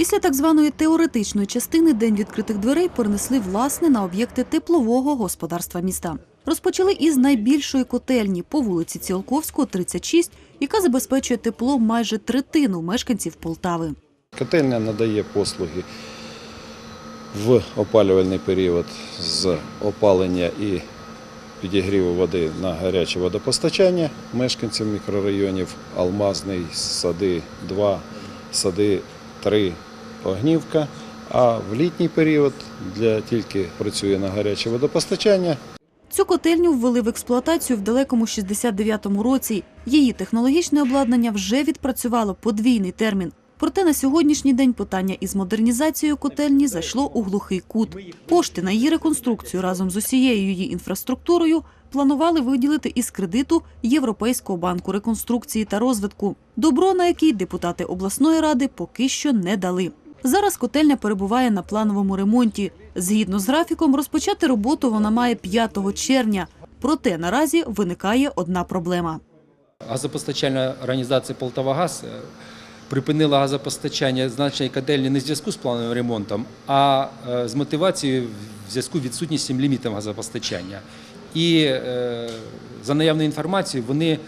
Після так званої теоретичної частини день відкритих дверей перенесли власне на об'єкти теплового господарства міста. Розпочали із найбільшої котельні по вулиці Ціолковського, 36, яка забезпечує тепло майже третину мешканців Полтави. Котельня надає послуги в опалювальний період з опалення і підігріву води на гаряче водопостачання мешканців мікрорайонів Алмазний, Сади 2, Сади 3, Огнівка. А в літній період для тільки працює на гаряче водопостачання Цю котельню ввели в експлуатацію в далекому 69-му році. Її технологічне обладнання вже відпрацювало подвійний термін. Проте на сьогоднішній день питання із модернізацією котельні зайшло у глухий кут. Кошти на її реконструкцію разом з усією її інфраструктурою планували виділити із кредиту Європейського банку реконструкції та розвитку. Добро на який депутати обласної ради поки що не дали. Зараз котельня перебуває на плановому ремонті. Згідно з графіком, розпочати роботу вона має 5 червня. Проте наразі виникає одна проблема. Газопостачальна організація «Полтавагаз» е, припинила газопостачання значної котельні не в зв'язку з плановим ремонтом, а е, з мотивацією в зв'язку відсутністю лімітів газопостачання. І е, за наявною інформацією вони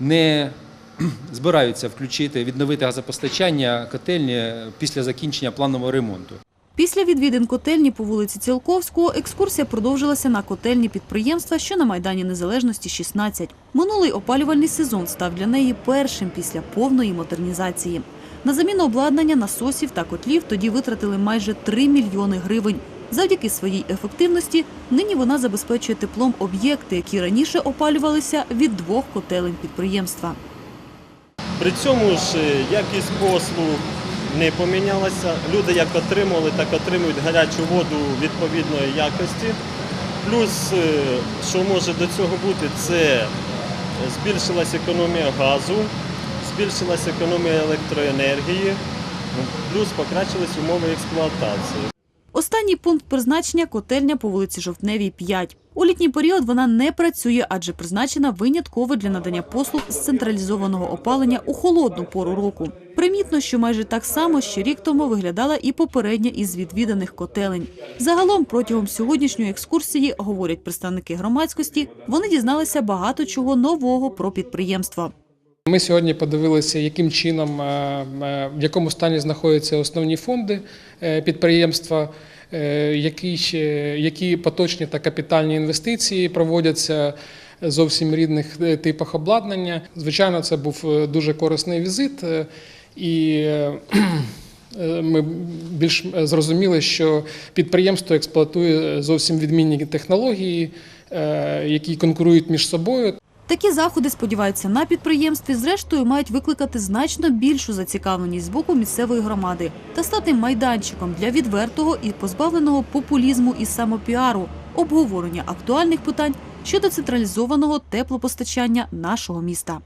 не збираються включити, відновити газопостачання котельні після закінчення планового ремонту. Після відвідин котельні по вулиці Цілковського екскурсія продовжилася на котельні підприємства, що на Майдані Незалежності 16. Минулий опалювальний сезон став для неї першим після повної модернізації. На заміну обладнання, насосів та котлів тоді витратили майже 3 мільйони гривень. Завдяки своїй ефективності нині вона забезпечує теплом об'єкти, які раніше опалювалися від двох котелень підприємства. При цьому ж е, якість послуг не помінялася. Люди як отримували, так отримують гарячу воду відповідної якості. Плюс, е, що може до цього бути, це збільшилась економія газу, збільшилась економія електроенергії, плюс покращились умови експлуатації. Останній пункт призначення котельня по вулиці Жовтневій 5. У літній період вона не працює, адже призначена винятково для надання послуг з централізованого опалення у холодну пору року. Примітно, що майже так само ще рік тому виглядала і попередня із відвіданих котелень. Загалом протягом сьогоднішньої екскурсії, говорять представники громадськості, вони дізналися багато чого нового про підприємство. Ми сьогодні подивилися, яким чином, е, е, в якому стані знаходяться основні фонди е, підприємства, які, які поточні та капітальні інвестиції проводяться зовсім е, типах обладнання. Звичайно, це був дуже корисний візит, і ми більш зрозуміли, що підприємство експлуатує зовсім відмінні технології, які конкурують між собою. Такі заходи, сподіваються, на підприємстві зрештою мають викликати значно більшу зацікавленість з боку місцевої громади та стати майданчиком для відвертого і позбавленого популізму і самопіару, обговорення актуальних питань щодо централізованого теплопостачання нашого міста.